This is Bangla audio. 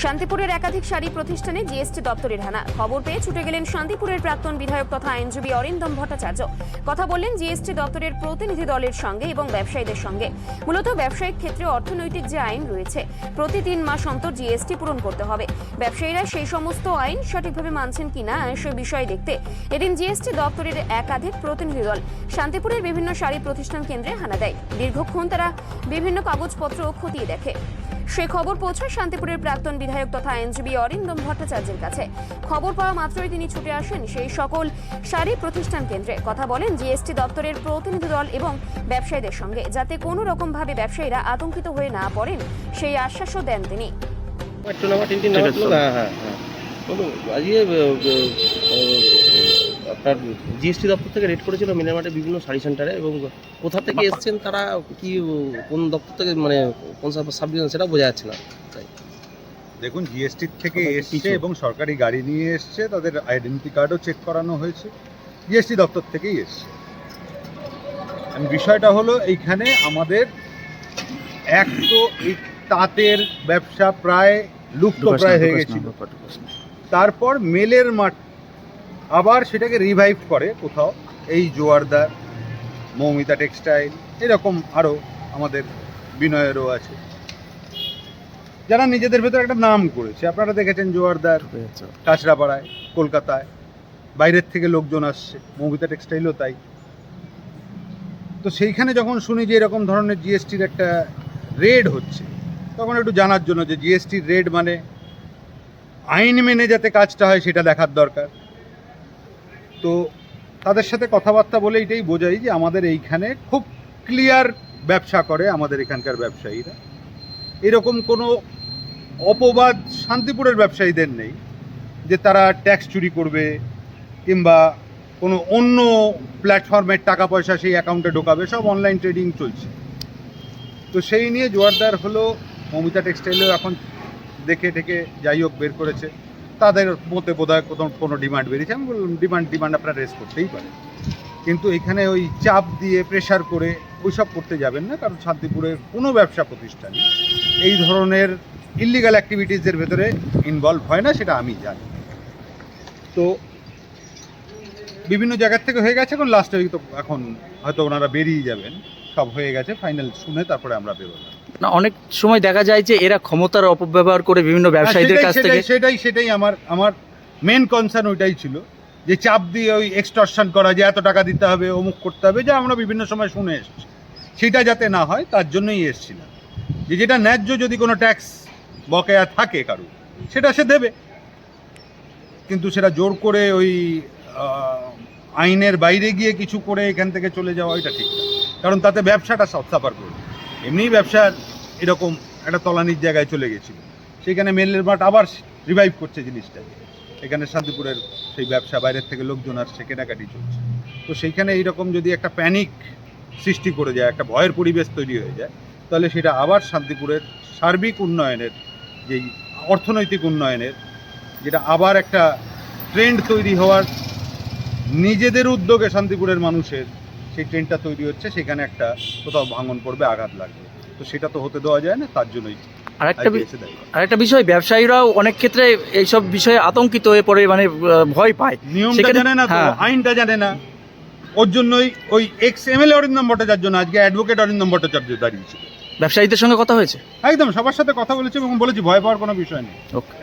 শান্তিপুরের একাধিক শাড়ি প্রতিষ্ঠানে জিএসটি দপ্তরের হানা। খবর পেয়ে ছুটে গেলেন শান্তিপুরের প্রাক্তন বিধায়ক তথা আইনজীবী অরিন্দম ভট্টাচার্য। কথা বললেন জিএসটি দপ্তরের প্রতিনিধি দলের সঙ্গে এবং ব্যবসায়ীদের সঙ্গে। মূলত ব্যবসায়িক ক্ষেত্রে অর্থনৈতিক যে আইন রয়েছে, প্রতি তিন মাস অন্তর জিএসটি পূরণ করতে হবে। ব্যবসায়ীরা সেই সমস্ত আইন সঠিকভাবে মানছেন কিনা সে বিষয়ে দেখতে এদিন জিএসটি দপ্তরের একাধিক প্রতিনিধি দল শান্তিপুরের বিভিন্ন শাড়ি প্রতিষ্ঠান কেন্দ্রে হানা দেয়। দীর্ঘক্ষণ তারা বিভিন্ন কাগজপত্র খতিয়ে দেখে। সে খবর পৌঁছায় শান্তিপুরের প্রাক্তন বিধায়ক তথা আইনজীবী অরিন্দম ভট্টাচার্যের কাছে। খবর পাওয়া মাত্রই তিনি ছুটে আসেন সেই সকল শাড়ি প্রতিষ্ঠান কেন্দ্রে। কথা বলেন জিএসটি দপ্তরের প্রতিনিধি দল এবং ব্যবসায়ীদের সঙ্গে যাতে কোনো রকমভাবে ব্যবসায়ীরা আতঙ্কিত হয়ে না পড়েন সেই আশ্বাসও দেন তিনি। হ্যাঁ হ্যাঁ বলুন আজকে আপনার জিএসটি দপ্তর থেকে রেড করেছিল মিনারমার্টের বিভিন্ন শাড়ি সেন্টারে এবং কোথা থেকে এসছেন তারা কি কোন দপ্তর থেকে মানে কোন সাব ডিভিশন সেটা বোঝা যাচ্ছে না। তাই। দেখুন জিএসটি থেকে এসছে এবং সরকারি গাড়ি নিয়ে এসছে তাদের আইডেন্টি কার্ডও চেক করানো হয়েছে। জিএসটি দপ্তর থেকেই এসছে। বিষয়টা হলো এইখানে আমাদের এক তো এই তাঁতের ব্যবসা প্রায় লুপ্ত প্রায় হয়ে গেছিল। তারপর মেলের মাঠ আবার সেটাকে রিভাইভ করে কোথাও। এই জোয়ারদার মৌমিতা টেক্সটাইল এরকম আরও আমাদের বিনয়েরও আছে। যারা নিজেদের ভেতর একটা নাম করেছে। আপনারা দেখেছেন জোয়ারদার কাঁচরাপাড়ায় কলকাতায়। বাইরের থেকে লোকজন আসছে। মৌমিতা টেক্সটাইলও তাই। তো সেইখানে যখন শুনি যে এরকম ধরনের জিএসটির একটা রেড হচ্ছে তখন একটু জানার জন্য যে জিএসটির রেড মানে আইন মেনে যাতে কাজটা হয় সেটা দেখার দরকার। তো তাদের সাথে কথাবার্তা বলে এটাই বোঝাই যে আমাদের এইখানে খুব ক্লিয়ার ব্যবসা করে আমাদের এখানকার ব্যবসায়ীরা। এরকম কোনো অপবাদ শান্তিপুরের ব্যবসায়ীদের নেই যে তারা ট্যাক্স চুরি করবে কিংবা কোনো অন্য প্ল্যাটফর্মের টাকা পয়সা সেই অ্যাকাউন্টে ঢোকাবে, সব অনলাইন ট্রেডিং চলছে। তো সেই নিয়ে জোয়ারদার হলো, মমিতা টেক্সটাইলেও এখন দেখে ঠেকে যাই হোক বের করেছে। তাদের মধ্যে বোধ হয় কোনো কোনো ডিমান্ড বেরিয়েছে। আমি বললাম ডিমান্ড ডিমান্ড আপনারা রেস করতেই পারে কিন্তু এখানে ওই চাপ দিয়ে প্রেশার করে ওইসব করতে যাবেন না, কারণ শান্তিপুরের কোনো ব্যবসা প্রতিষ্ঠানে এই ধরনের ইলিগাল অ্যাক্টিভিটিসের ভেতরে ইনভলভ হয় না, সেটা আমি জানি। তো বিভিন্ন জায়গার থেকে হয়ে গেছে, এখন লাস্টে তো এখন হয়তো ওনারা বেরিয়ে যাবেন। সব হয়ে গেছে ফাইনাল শুনে তারপরে আমরা বেরোলাম। না অনেক সময় দেখা যায় যে এরা ক্ষমতার অপব্যবহার করে বিভিন্ন ব্যবসায়ীদের সেটাই- কাছ থেকে সেটাই- সেটাই আমার আমার মেন কনসার্ন ওইটাই ছিল যে চাপ দিয়ে ওই এক্সটর্শন করা যে এত টাকা দিতে হবে অমুক করতে হবে যা আমরা বিভিন্ন সময় শুনে এসেছি। সেটা যাতে না হয় তার জন্যই এসেছিলাম। যে যেটা ন্যায্য যদি কোনো ট্যাক্স বকেয়া থাকে কারও সেটা সে দেবে। কিন্তু সেটা জোর করে ওই আইনের বাইরে গিয়ে কিছু করে এখান থেকে চলে যাওয়া ওইটা ঠিক না। কারণ তাতে ব্যবসাটা সাফার করবে। এমনিই ব্যবসার এরকম একটা তলানির জায়গায় চলে গেছিল। সেখানে মেলের মাঠ আবার রিভাইভ করছে জিনিসটাকে। এখানে শান্তিপুরের সেই ব্যবসা, বাইরের থেকে লোকজন আসছে, কেনাকাটি চলছে। তো সেইখানে এইরকম যদি একটা প্যানিক সৃষ্টি করে যায়, একটা ভয়ের পরিবেশ তৈরি হয়ে যায়, তাহলে সেটা আবার শান্তিপুরের সার্বিক উন্নয়নের, যেই অর্থনৈতিক উন্নয়নের, যেটা আবার একটা ট্রেন্ড তৈরি হওয়ার নিজেদের উদ্যোগে শান্তিপুরের মানুষের সেই ট্রেন্ডটা তৈরি হচ্ছে সেখানে একটা কোথাও ভাঙন পড়বে আঘাত লাগবে। তো সেটা তো হতে দেওয়া যায় না তার জন্যই আরেকটা বিষয় ব্যবসায়ীরাও অনেক ক্ষেত্রে এইসব বিষয়ে আতঙ্কিত হয়ে পড়ে মানে ভয় পায়। নিয়মটা জানে না হ্যাঁ। আইনটা জানে না। ওর জন্যই ওই ex M L Arindam Bhattacharya না আজকে অ্যাডভোকেট অরিন্দম ভট্টাচার্য দাঁড়িয়েছিল। ব্যবসায়ীদের সঙ্গে কথা হয়েছে? একদম সবার সাথে কথা বলেছি এবং বলেছি ভয় পাওয়ার কোনো বিষয় নেই। ওকে